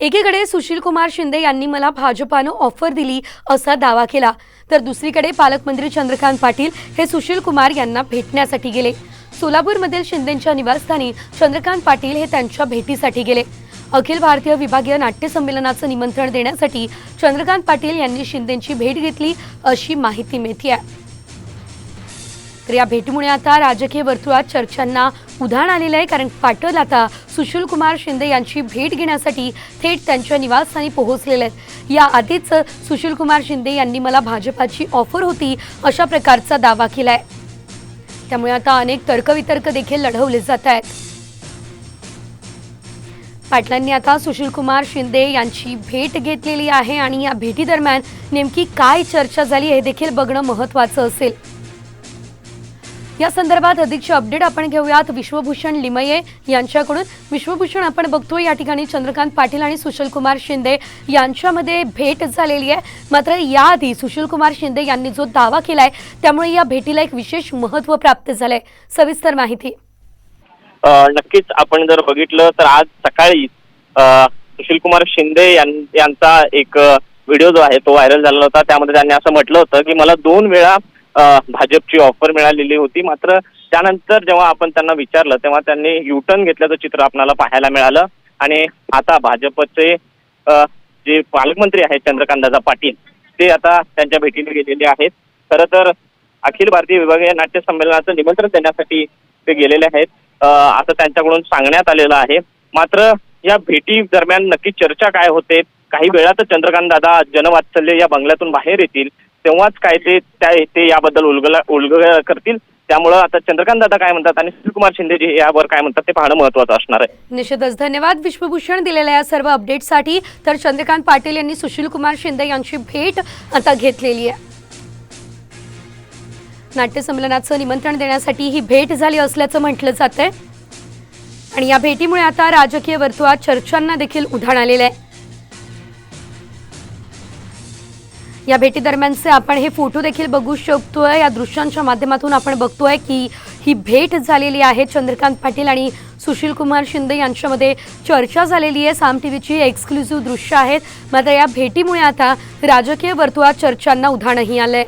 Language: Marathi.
एकीकडे सुशील कुमार शिंदे यांनी मला भाजपानं ऑफर दिली असा दावा केला तर दुसरीकडे पालकमंत्री चंद्रकांत पाटील हे सुशील कुमार यांना भेटण्यासाठी गेले. सोलापूरमधील शिंदेंच्या निवासस्थानी चंद्रकांत पाटील हे त्यांच्या भेटीसाठी गेले. अखिल भारतीय विभागीय नाट्य संमेलनाचं निमंत्रण देण्यासाठी चंद्रकांत पाटील यांनी शिंदेंची भेट घेतली अशी माहिती मिळते आहे तर या भेटीमुळे आता राजकीय वर्तुळात चर्चांना उधाण आलेलं आहे. कारण पाटील आता सुशील कुमार शिंदे यांची भेट घेण्यासाठी थेट त्यांच्या निवासस्थानी पोहोचलेले आहेत. या आधीच सुशील कुमार शिंदे यांनी मला भाजपाची ऑफर होती अशा प्रकारचा दावा केलाय. त्यामुळे आता अनेक तर्कवितर्क देखील लढवले जात आहेत. पाटलांनी आता सुशीलकुमार शिंदे यांची भेट घेतलेली आहे आणि या भेटीदरम्यान नेमकी काय चर्चा झाली हे देखील बघणं महत्त्वाचं असेल. या संदर्भात अधिकचे अपडेट आपण घेऊयात. विश्वभूषण लिमये यांच्याकडून. विश्वभूषण आपण बघतोय या ठिकाणी चंद्रकांत पाटील आणि सुशीलकुमार शिंदे यांच्यामध्ये भेट झालेली आहे. मात्र याआधी सुशीलकुमार शिंदे यांनी जो दावा केलाय त्यामुळे या भेटीला एक विशेष महत्त्व प्राप्त झालंय. सविस्तर माहिती. नक्कीच आपण जर बघितलं तर आज सकाळी सुशीलकुमार शिंदे यांचा एक व्हिडिओ जो आहे तो व्हायरल झालेला होता. त्यामध्ये त्यांनी असं म्हटलं होतं की मला दोन वेळा भाजपची ऑफर मिळालेली होती. मात्र त्यानंतर जेव्हा आपण त्यांना विचारलं तेव्हा त्यांनी युटर्न घेतल्याचं चित्र आपल्याला पाहायला मिळालं. आणि आता भाजपचे जे पालकमंत्री आहेत चंद्रकांतदादा पाटील ते आता त्यांच्या भेटीने गेलेले आहेत. खरं तर अखिल भारतीय विभागीय नाट्य संमेलनाचं निमंत्रण देण्यासाठी ते गेलेले आहेत. असं त्यांच्याकडून सांगण्यात आलेलं आहे. मात्र या भेटी दरम्यान नक्की चर्चा काय होते? काही वेळातच चंद्रकांत दादा जनवात्सल्य या बंगल्यातून बाहेर येतील. तेव्हाच काय ते त्या ते याबद्दल उलगला उलग करतील. त्यामुळे आता चंद्रकांत दादा काय म्हणतात आणि सुशीलकुमार शिंदे जे यावर काय म्हणतात ते पाहणं महत्वाचं असणार आहे. निश्चितच. धन्यवाद विश्वभूषण दिलेल्या या सर्व अपडेटसाठी तर चंद्रकांत पाटील यांनी सुशील कुमार शिंदे यांची भेट आता घेतलेली आहे. नाट्यसंमेलनाचं निमंत्रण देण्यासाठी ही भेट झाली असल्याचं म्हटलं आहे आणि या भेटीमुळे आता राजकीय वर्तुळात चर्चांना देखील उधाण आलेलं आहे. या भेटी दरम्यानचे आपण हे फोटो देखील बघू शकतोय. या दृश्यांच्या माध्यमातून आपण बघतोय की ही भेट झालेली आहे चंद्रकांत पाटील आणि सुशील कुमार शिंदे यांच्यामध्ये चर्चा झालेली आहे. साम टी व्हीची एक्सक्लुझिव्ह दृश्य आहेत. मात्र या भेटीमुळे आता राजकीय वर्तुळात चर्चांना उधाणही आलंय.